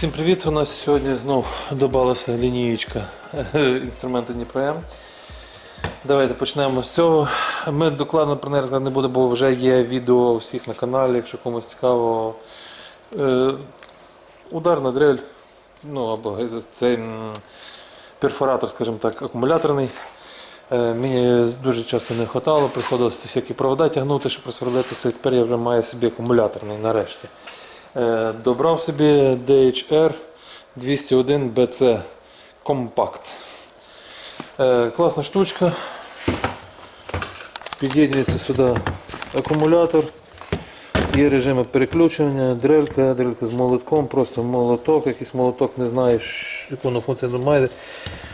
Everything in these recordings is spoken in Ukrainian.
Всім привіт! У нас сьогодні знову додалася лінієчка інструменту Дніпром. Давайте почнемо з цього. Ми докладно про неї розказати не будемо, бо вже є відео у всіх на каналі, якщо комусь цікаво. Е, ударна дрель, ну або цей перфоратор, скажімо так, акумуляторний. Е, Мені дуже часто не вистачало, приходилося всякі провода тягнути, щоб просверлитися. Тепер я вже маю собі акумуляторний нарешті. Е, Добрав собі DHR 201 BC Compact. Класна штучка. Під'єднується сюди акумулятор. Є режими переключення, дрелька, дрелька з молотком, просто молоток, якийсь молоток, не знаєш, яку воно функцію має.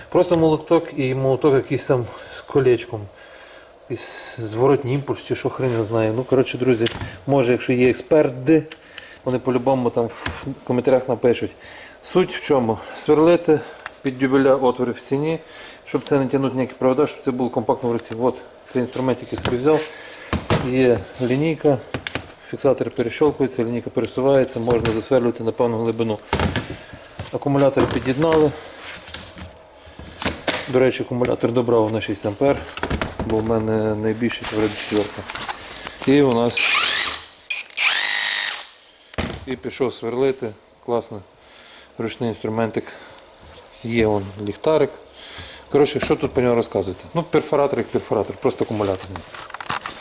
Просто молоток і молоток якийсь там з колечком. Якийсь зворотній імпульс чи що хрен його знає. Ну, коротше, друзі, може, якщо є експерти, вони по-любому там в коментарях напишуть. Суть в чому? Сверлити під дюбеля отвори в стіні, щоб це не тягнути ніякі провода, щоб це було компактно в руці. От цей інструмент, який собі взяв. Є лінійка, фіксатор перещолкується, лінійка пересувається, можна засверлювати на певну глибину. Акумулятор під'єднали. До речі, акумулятор добрав на 6 А, бо в мене найбільший це вроді четверка. І у нас і пішов сверлити. Класно. Ручний інструментик. Є он ліхтарик. Коротше, що тут про нього розказувати? Ну, перфоратор як перфоратор, просто акумуляторний.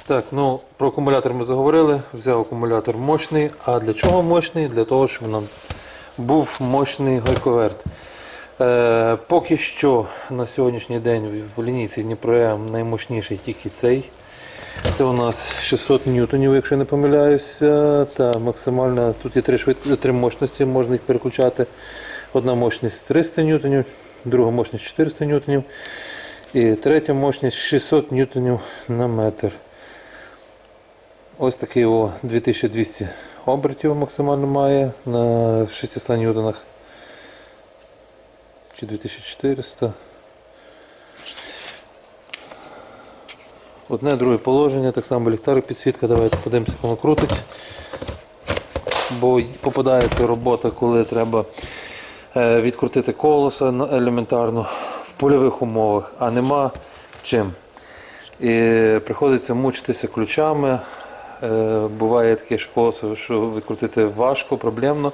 Так, ну про акумулятор ми заговорили. Взяв акумулятор мощний. А для чого мощний? Для того, щоб нам був мощний гайковерт. Е, поки що на сьогоднішній день в лінійці Дніпром наймощніший тільки цей. Це у нас 600 ньютонів, якщо я не помиляюся. Та максимальна тут є три швид... три мощності, можна їх переключати. Одна мощність 300 ньютонів, друга мощність 400 ньютонів. І третя мощність 600 ньютонів на метр. Ось такий о 2200 обертів максимально має на 600 ньютонах. Чи 2400. Одне, друге положення, так само ліхтарик підсвітка. Давайте подивимося, як воно крутить. Бо попадається робота, коли треба е, відкрутити колесо на- елементарно в польових умовах, а нема чим. І приходиться мучитися ключами. Е, Буває таке що колесо, що відкрутити важко, проблемно.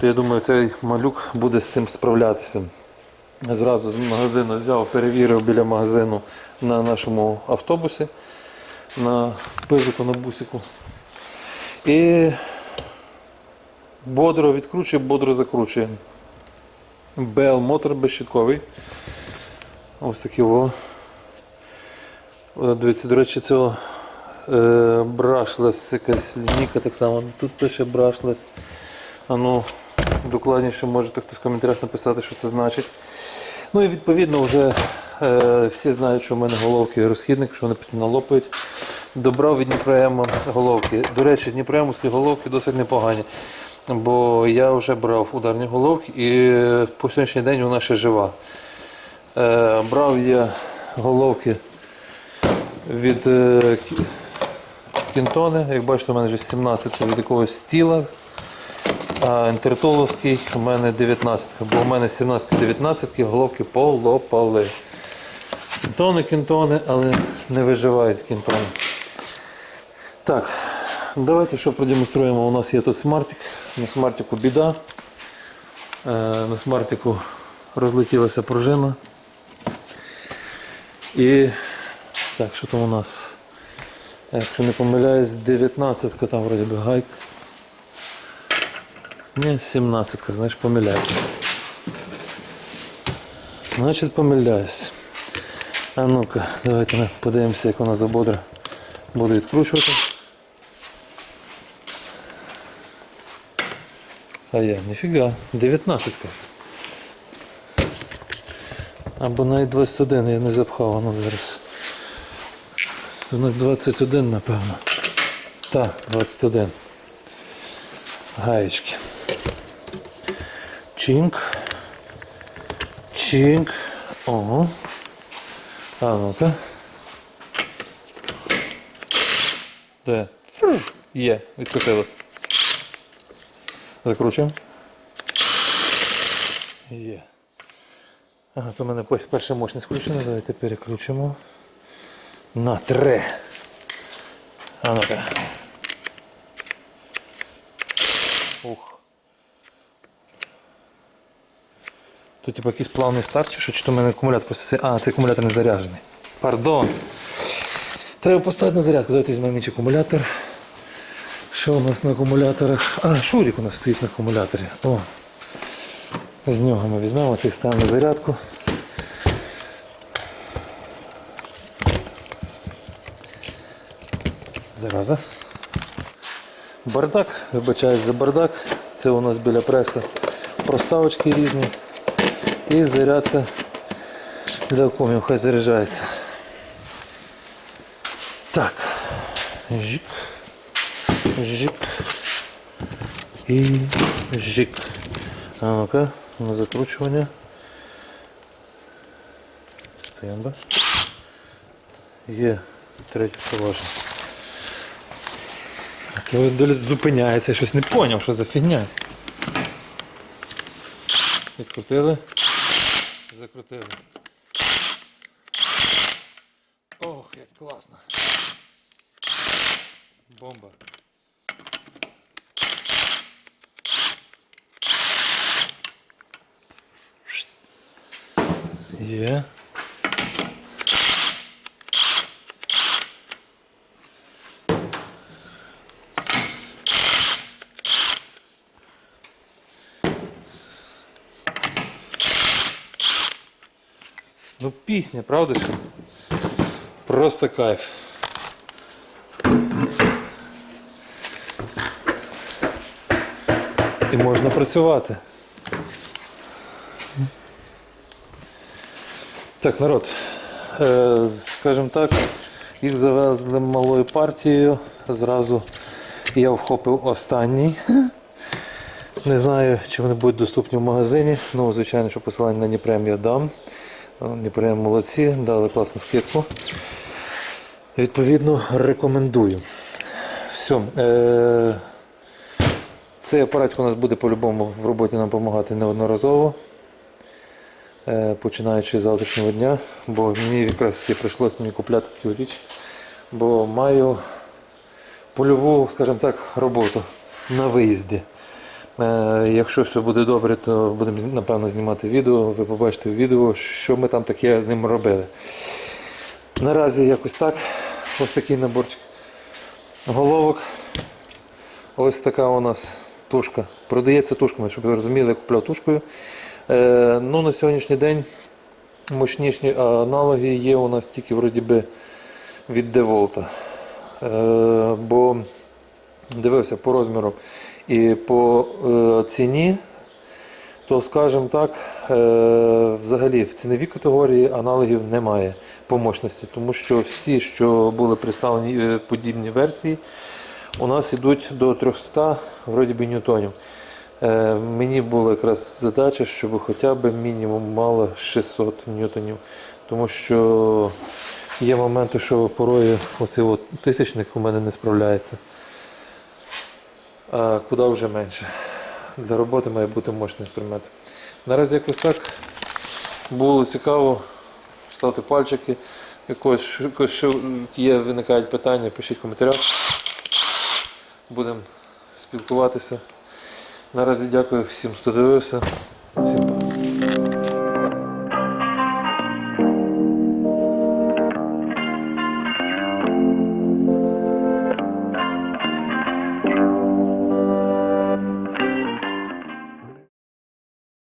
То я думаю, цей малюк буде з цим справлятися. Зразу з магазину взяв, перевірив біля магазину на нашому автобусі, на пизику, на бусику. І бодро відкручує, бодро закручує. BL мотор безщитковий. Ось такий о. О, Дивіться, до речі, цього е, брашлес, якась лінійка так само. Тут пише брашлес. А докладніше можете хтось в коментарях написати, що це значить. Ну і відповідно вже е, всі знають, що в мене головки розхідник, що вони постійно лопають. Добрав від Дніпроема головки. До речі, Дніпроемовські головки досить непогані. Бо я вже брав ударні головки і по сьогоднішній день вона ще жива. Е, брав я головки від е, Кінтони. Як бачите, у мене вже 17 це від якогось стіла. А інтертоловський у мене 19, бо у мене 17-19 головки полопали. Кінтони, кінтони, але не виживають кінтони. Так, давайте що продемонструємо. У нас є тут смартик. На смартику біда. Е, На смартику розлетілася пружина. І так, що там у нас? Якщо не помиляюсь, 19 там вроді би гайка. Ні, 17, знаєш, помиляюсь. Значить, помиляюсь. А ну-ка, давайте подивимося, як вона забодра буде відкручувати. А я, ніфіга, 19 Або навіть 21, я не запхав, а ну зараз. На 21, напевно. Так, 21. Гаєчки. Чинк. Чинк. О. А ну-ка. Де? Є, відкрутилось. Закручуємо. Є. Ага, то в мене перша мощність включена, давайте переключимо. На три. А ну-ка. Ух. Тут типу якийсь плавний старт, чи що, в мене акумулятор просто. А, це акумулятор не заряджений. Пардон. Треба поставити на зарядку. Давайте візьмемо інший акумулятор. Що у нас на акумуляторах? А, шурик у нас стоїть на акумуляторі. О. З нього ми візьмемо, тих ставимо на зарядку. Зараза. Бардак, вибачаюсь за бардак. Це у нас біля преса проставочки різні. І зарядка для комів, хай заряджається. Так. Жик. Жик. І жик. А ну-ка, на закручування. Стоямба. Є третє положення. Так, я далі зупиняється, щось не зрозумів, що за фігня. Відкрутили. Закрутили. Ох, як класно. Бомба. Є. Ну пісня, правда? Просто кайф. І можна працювати. Так, народ, е, скажімо так, їх завезли малою партією. Зразу я вхопив останній. Не знаю, чи вони будуть доступні в магазині. Ну, звичайно, що посилання на Дніпрем я дам. Дніпрем молодці, дали класну скидку. Відповідно, рекомендую. Все. Цей апарат у нас буде по-любому в роботі нам допомагати неодноразово. Е, починаючи з завтрашнього дня, бо мені якраз таки прийшлося мені купляти цю річ, бо маю польову, скажімо так, роботу на виїзді. Е, якщо все буде добре, то будемо напевно знімати відео. Ви побачите відео, що ми там таке ним робили. Наразі якось так. Ось такий наборчик головок. Ось така у нас тушка. Продається тушками, щоб ви розуміли, я купляв тушкою. Е, ну, на сьогоднішній день мощніші аналоги є у нас тільки вроді би від DeWalt. Е, бо дивився по розміру і по е, ціні, то скажімо так, е, взагалі в ціновій категорії аналогів немає по мощності, тому що всі, що були представлені е, подібні версії, у нас йдуть до 300 вроді би, ньютонів. Мені була якраз задача, щоб хоча б мінімум мало 600 ньютонів, тому що є моменти, що порою оцей от тисячник у мене не справляється. Куди вже менше. Для роботи має бути мощний інструмент. Наразі якось так було цікаво стати пальчики. Якось, якось є, виникають питання, пишіть коментарях. Будемо спілкуватися. Наразі дякую всім, хто дивився. Всім